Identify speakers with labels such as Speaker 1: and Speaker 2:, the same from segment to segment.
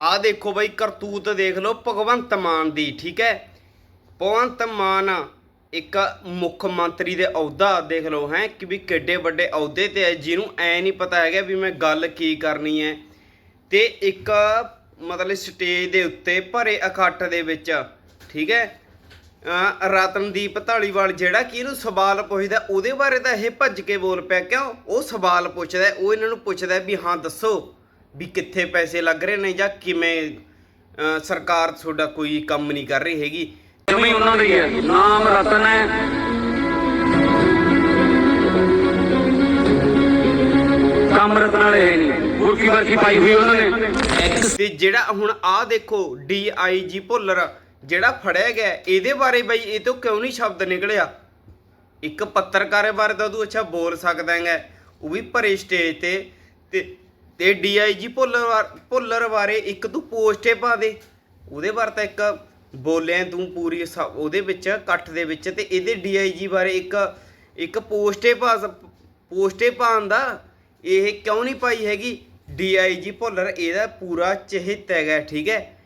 Speaker 1: ਆ ਦੇਖੋ ਬਈ, ਕਰਤੂਤ ਦੇਖ ਲਓ, ਭਗਵੰਤ ਮਾਨ ਦੀ, ਠੀਕ ਹੈ? ਭਗਵੰਤ ਮਾਨ ਇੱਕ ਮੁੱਖ ਮੰਤਰੀ ਦੇ ਅਹੁਦਾ ਦੇਖ ਲਓ ਹੈ, ਕਿ ਵੀ ਕਿੱਡੇ ਵੱਡੇ ਅਹੁਦੇ ਤੇ ਹੈ, ਜਿਹਨੂੰ ਐ ਨਹੀਂ ਪਤਾ ਹੈਗਾ ਵੀ ਮੈਂ ਗੱਲ ਕੀ ਕਰਨੀ ਹੈ। ਤੇ ਇੱਕ ਮਤਲਬ ਸਟੇਜ ਦੇ ਉੱਤੇ ਭਰੇ ਇਕੱਠ ਦੇ ਵਿੱਚ, ਠੀਕ ਹੈ? ਰਤਨਦੀਪ ਢਾਲੀਵਾਲ ਜਿਹੜਾ ਕਿ ਇਹਨੂੰ ਸਵਾਲ ਪੁੱਛਦਾ, ਉਹਦੇ ਬਾਰੇ ਤਾਂ ਇਹ ਭੱਜ ਕੇ ਬੋਲ ਪਿਆ, ਕਿਉਂ? ਉਹ ਸਵਾਲ ਪੁੱਛਦਾ, ਉਹ ਇਹਨਾਂ ਨੂੰ ਪੁੱਛਦਾ ਵੀ ਹਾਂ, ਦੱਸੋ। ਵੀ ਕਿੱਥੇ ਪੈਸੇ ਲੱਗ ਰਹੇ ਨੇ ਜਾਂ ਕਿਵੇਂ ਸਰਕਾਰ ਤੁਹਾਡਾ ਕੋਈ ਕੰਮ ਨਹੀਂ ਕਰ ਰਹੀ ਹੈਗੀ।
Speaker 2: ਜਮੀ ਉਹਨਾਂ ਦੀ ਹੈ। ਨਾਮ ਰਤਨ ਹੈ। ਕੰਮ ਰਤਨ ਵਾਲੇ ਹੈ ਨਹੀਂ। ਬੁਰਕੀ ਵਰਕੀ ਪਾਈ ਹੋਈ ਉਹਨਾਂ ਨੇ।
Speaker 1: ਤੇ ਜਿਹੜਾ ਹੁਣ ਆਹ ਦੇਖੋ ਡੀਆਈਜੀ ਭੁੱਲਰ ਜਿਹੜਾ ਫੜਿਆ ਗਿਆ ਇਹਦੇ ਬਾਰੇ ਬਈ ਇਹ ਤੋਂ ਕਿਉਂ ਨਹੀਂ ਸ਼ਬਦ ਨਿਕਲਿਆ? ਇੱਕ ਪੱਤਰਕਾਰ ਬਾਰੇ ਤਾਂ ਤੂੰ ਅੱਛਾ ਬੋਲ ਸਕਦਾ ਹੈਗਾ। ਉਹ ਵੀ ਭਰੇ ਸਟੇਜ ਤੇ ਤੇ ਤੇ ਡੀਆਈਜੀ ਭੁੱਲਰ ਬਾਰ- ਭੁੱਲਰ ਬਾਰੇ ਇੱਕ ਤੂੰ ਪੋਸਟੇ ਪਾ ਦੇ। ਉਹਦੇ ਬਾਰੇ ਤਾਂ ਇੱਕ ਬੋਲਿਆ ਤੂੰ ਪੂਰੀ ਸ- ਉਹਦੇ ਵਿੱਚ, ਇਕੱਠ ਦੇ ਵਿੱਚ ਤੇ ਇਹਦੇ ਡੀਆਈਜੀ ਬਾਰੇ ਇੱਕ ਇੱਕ ਪੋਸਟੇ ਪਾ ਪੋਸਟੇ ਪਾਉਣ ਦਾ ਇਹ ਕਿਉਂ ਨਹੀਂ ਪਾਈ ਹੈਗੀ? ਡੀਆਈਜੀ ਭੁੱਲਰ, ਇਹਦਾ ਪੂਰਾ ਚਹਿਤ ਹੈਗਾ, ਠੀਕ ਹੈ?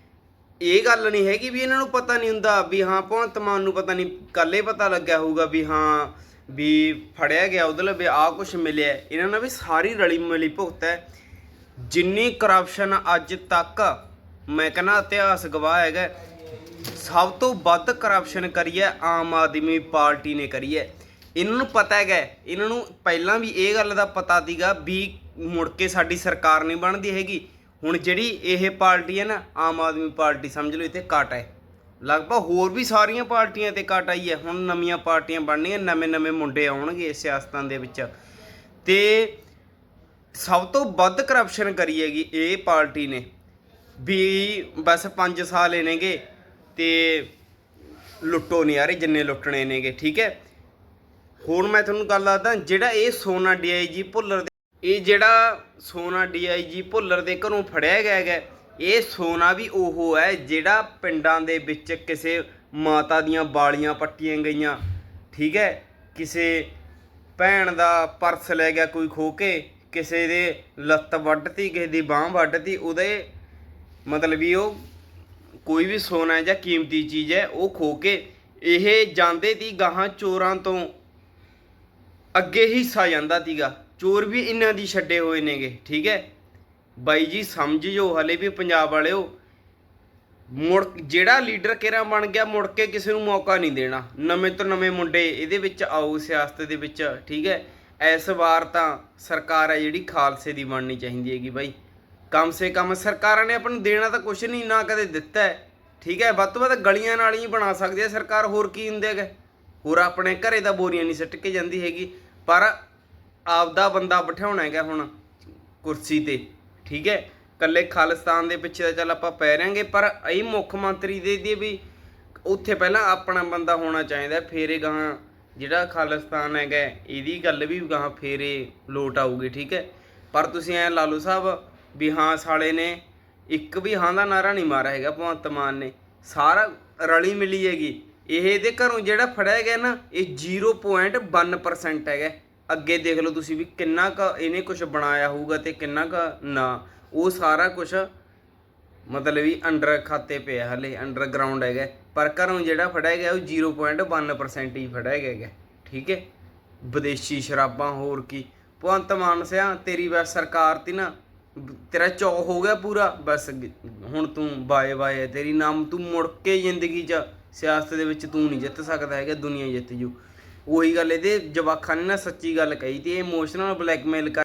Speaker 1: ਇਹ ਗੱਲ ਨਹੀਂ ਹੈਗੀ ਵੀ ਇਹਨਾਂ ਨੂੰ ਪਤਾ ਨਹੀਂ ਹੁੰਦਾ, ਵੀ ਹਾਂ ਭਗਵੰਤ ਮਾਨ ਨੂੰ ਪਤਾ ਨਹੀਂ ਕੱਲੇ ਪਤਾ ਲੱਗਿਆ ਹੋਊਗਾ ਵੀ ਹਾਂ, ਵੀ ਫੜਿਆ ਗਿਆ ਉਹਦੇ ਲਈ ਵੀ ਆਹ ਕੁਝ ਮਿਲਿਆ। ਇਹਨਾਂ ਨਾਲ ਵੀ ਸਾਰੀ ਰਲੀ ਮਿਲੀ ਭੁਗਤ ਹੈ। ਜਿੰਨੀ ਕਰਪਸ਼ਨ ਅੱਜ ਤੱਕ ਮੈਂ ਕਹਿੰਦਾ ਇਤਿਹਾਸ ਗਵਾਹ ਹੈਗਾ ਸਭ ਤੋਂ ਵੱਧ ਕਰਪਸ਼ਨ ਕਰੀ ਹੈ ਆਮ ਆਦਮੀ ਪਾਰਟੀ ਨੇ ਕਰੀ ਹੈ। ਇਹਨਾਂ ਨੂੰ ਪਤਾ ਹੈਗਾ ਇਹਨਾਂ ਨੂੰ ਪਹਿਲਾਂ ਵੀ ਇਹ ਗੱਲ ਦਾ ਪਤਾ ਸੀਗਾ ਵੀ ਮੁੜ ਕੇ ਸਾਡੀ ਸਰਕਾਰ ਨਹੀਂ ਬਣਦੀ ਹੈਗੀ। ਹੁਣ ਜਿਹੜੀ ਇਹ ਪਾਰਟੀ ਹੈ ਨਾ, ਆਮ ਆਦਮੀ ਪਾਰਟੀ ਸਮਝ ਲਓ, ਇੱਥੇ ਕੱਟ ਹੈ। ਲਗਭਗ ਹੋਰ ਵੀ ਸਾਰੀਆਂ ਪਾਰਟੀਆਂ ਤੇ ਕੱਟ ਆਈ ਹੈ। ਹੁਣ ਨਵੀਆਂ ਪਾਰਟੀਆਂ ਬਣਨੀਆਂ ਨਵੇਂ ਨਵੇਂ ਮੁੰਡੇ ਆਉਣਗੇ ਸਿਆਸਤਾਂ ਦੇ ਵਿੱਚ। ਤੇ ਸਭ ਤੋਂ ਵੱਧ ਕਰਪਸ਼ਨ ਕਰੀ ਹੈਗੀ ਇਹ ਪਾਰਟੀ ਨੇ। ਵੀ ਬਸ 5 ਸਾਲ ਇਹ ਨੇਗੇ ਤੇ ਲੁੱਟੋ ਨਹੀਂ ਯਾਰ ਜਿੰਨੇ ਲੁੱਟਣੇ ਨੇਗੇ, ਠੀਕ ਹੈ? ਹੁਣ ਮੈਂ ਤੁਹਾਨੂੰ ਗੱਲ ਦੱਸਦਾ, ਜਿਹੜਾ ਇਹ ਸੋਨਾ ਡੀਆਈਜੀ ਭੁੱਲਰ ਦੇ ਇਹ ਜਿਹੜਾ ਸੋਨਾ ਡੀਆਈਜੀ ਭੁੱਲਰ ਦੇ ਘਰੋਂ ਫੜਿਆ ਗਿਆ ਹੈਗਾ, ਇਹ ਸੋਨਾ ਵੀ ਉਹ ਹੈ ਜਿਹੜਾ ਪਿੰਡਾਂ ਦੇ ਵਿੱਚ ਕਿਸੇ ਮਾਤਾ ਦੀਆਂ ਬਾਲੀਆਂ ਪੱਟੀਆਂ ਗਈਆਂ, ਠੀਕ ਹੈ? ਕਿਸੇ ਭੈਣ ਦਾ ਪਰਸ ਲੈ ਗਿਆ ਕੋਈ ਖੋ ਕੇ ਕਿਸੇ ਦੇ ਲੱਤ ਵੱਢਤੀ, ਕਿਸੇ ਦੀ ਬਾਹ ਵੱਢਤੀ, ਉਹਦੇ ਮਤਲਬ ਵੀ ਉਹ ਕੋਈ ਵੀ ਸੋਨਾ ਜਾਂ ਕੀਮਤੀ ਚੀਜ਼ ਹੈ, ਉਹ ਖੋ ਕੇ ਇਹ ਜਾਂਦੇ ਤੀ ਗਾਹਾਂ ਚੋਰਾਂ ਤੋਂ ਅੱਗੇ ਹਿੱਸਾ ਜਾਂਦਾ ਤੀਗਾ ਚੋਰ ਵੀ ਇਹਨਾਂ ਦੀ ਛੱਡੇ ਹੋਏ ਨੇਗੇ, ਠੀਕ ਹੈ? ਬਾਈ ਜੀ ਸਮਝ ਜੋ ਹਲੇ ਵੀ ਪੰਜਾਬ ਵਾਲਿਓ, ਮੁੜ ਜਿਹੜਾ ਲੀਡਰ ਕਿਹੜਾ ਬਣ ਗਿਆ, ਮੁੜ ਕੇ ਕਿਸੇ ਨੂੰ ਮੌਕਾ ਨਹੀਂ ਦੇਣਾ। ਨਵੇਂ ਤੋਂ ਨਵੇਂ ਮੁੰਡੇ ਇਹਦੇ ਵਿੱਚ ਆਓ, ਸਿਆਸਤ ਦੇ ਵਿੱਚ, ਠੀਕ ਹੈ? ਇਸ ਵਾਰ ਤਾਂ ਸਰਕਾਰ ਹੈ ਜਿਹੜੀ ਖਾਲਸੇ ਦੀ ਬਣਨੀ ਚਾਹੀਦੀ ਹੈਗੀ ਬਾਈ। ਕਮ ਸੇ ਕਮ ਸਰਕਾਰਾਂ ਨੇ ਆਪਾਂ ਨੂੰ ਦੇਣਾ ਤਾਂ ਕੁਝ ਨਹੀਂ, ਨਾ ਕਦੇ ਦਿੱਤਾ ਹੈ। ਠੀਕ ਹੈ, ਵੱਧ ਤੋਂ ਵੱਧ ਗਲੀਆਂ ਨਾਲ ਹੀ ਬਣਾ ਸਕਦੀ ਹੈ ਸਰਕਾਰ, ਹੋਰ ਕੀ ਹੁੰਦੇ ਹੈਗੇ? ਹੋਰ ਆਪਣੇ ਘਰੇ ਦਾ ਬੋਰੀਆਂ ਨਹੀਂ ਸੱਟ ਕੇ ਜਾਂਦੀ ਹੈਗੀ, ਪਰ ਆਪਦਾ ਬੰਦਾ ਬਿਠਾਉਣਾ ਹੈਗਾ ਹੁਣ ਕੁਰਸੀ ਤੇ। ਠੀਕ ਹੈ ਕੱਲੇ ਖਾਲਿਸਤਾਨ ਦੇ ਪਿੱਛੇ ਤਾਂ ਚੱਲ ਆਪਾਂ ਪੈ ਰਾਂਗੇ ਪਰ ਇਹ ਮੁੱਖ ਮੰਤਰੀ ਦੇ, ਦੀ ਵੀ ਉੱਥੇ ਪਹਿਲਾਂ ਆਪਣਾ ਬੰਦਾ ਹੋਣਾ ਚਾਹੀਦਾ, ਫੇਰ ਇਹ ਗਾਹਾਂ ਜਿਹੜਾ ਖਾਲਿਸਤਾਨ ਹੈਗਾ ਇਹਦੀ ਗੱਲ ਵੀ ਗਾਹਾਂ ਫੇਰੇ ਲੋਟ ਆਊਗੀ, ਠੀਕ ਹੈ? ਪਰ ਤੁਸੀਂ ਐ ਲਾਲੂ ਸਾਹਿਬ, ਵੀ ਹਾਂ ਸਾਲੇ ਨੇ ਇੱਕ ਵੀ ਹਾਂ ਦਾ ਨਾਰਾ ਨਹੀਂ ਮਾਰਿਆ ਹੈਗਾ, ਭਗਵੰਤ ਮਾਨ ਨੇ। ਸਾਰਾ ਰਲੀ ਮਿਲੀ ਹੈਗੀ। ਇਹ ਇਹਦੇ ਘਰੋਂ ਜਿਹੜਾ ਫੜਿਆ ਗਿਆ ਨਾ, ਇਹ 0.1% ਹੈਗਾ। ਅੱਗੇ ਦੇਖ ਲਓ ਤੁਸੀਂ ਵੀ ਕਿੰਨਾ ਕ ਇਹਨੇ ਕੁਝ ਬਣਾਇਆ ਹੋਊਗਾ ਤੇ ਕਿੰਨਾ ਕ ਨਾ। ਉਹ ਸਾਰਾ ਕੁਝ ਮਤਲਬ ਵੀ ਅੰਡਰ ਖਾਤੇ ਪਿਆ ਹਲੇ ਅੰਡਰਗਰਾਉਂਡ ਹੈਗਾ। ਪਰ ਘਰੋਂ ਜਿਹੜਾ ਫੜਿਆ ਗਿਆ, ਉਹ 0.1% ਹੀ ਫੜਿਆ ਗਿਆ ਠੀਕ ਹੈ? ਵਿਦੇਸ਼ੀ ਸ਼ਰਾਬਾਂ, ਹੋਰ ਕੀ। ਭਗਵੰਤ ਮਾਨ ਸਿਆ, ਤੇਰੀ ਬਸ ਸਰਕਾਰ ਤੀ ਨਾ, ਤੇਰਾ ਚੌ ਹੋ ਗਿਆ ਪੂਰਾ। ਬਸ ਹੁਣ ਤੂੰ ਬਾਏ ਬਾਏ ਤੇਰੀ ਨਾਮ ਤੂੰ ਮੁੜ ਕੇ ਜ਼ਿੰਦਗੀ 'ਚ, ਸਿਆਸਤ ਦੇ ਵਿੱਚ ਤੂੰ ਨਹੀਂ ਜਿੱਤ ਸਕਦਾ ਹੈਗਾ, ਦੁਨੀਆ ਜਿੱਤ ਜੂ। ਉਹੀ ਗੱਲ ਇਹਦੇ ਜਵਾਖਾਂ ਨੇ ਨਾ ਸੱਚੀ ਗੱਲ ਕਹੀ ਤੇ, ਇਹ ਇਮੋਸ਼ਨਲ ਬਲੈਕਮੇਲ ਕਰ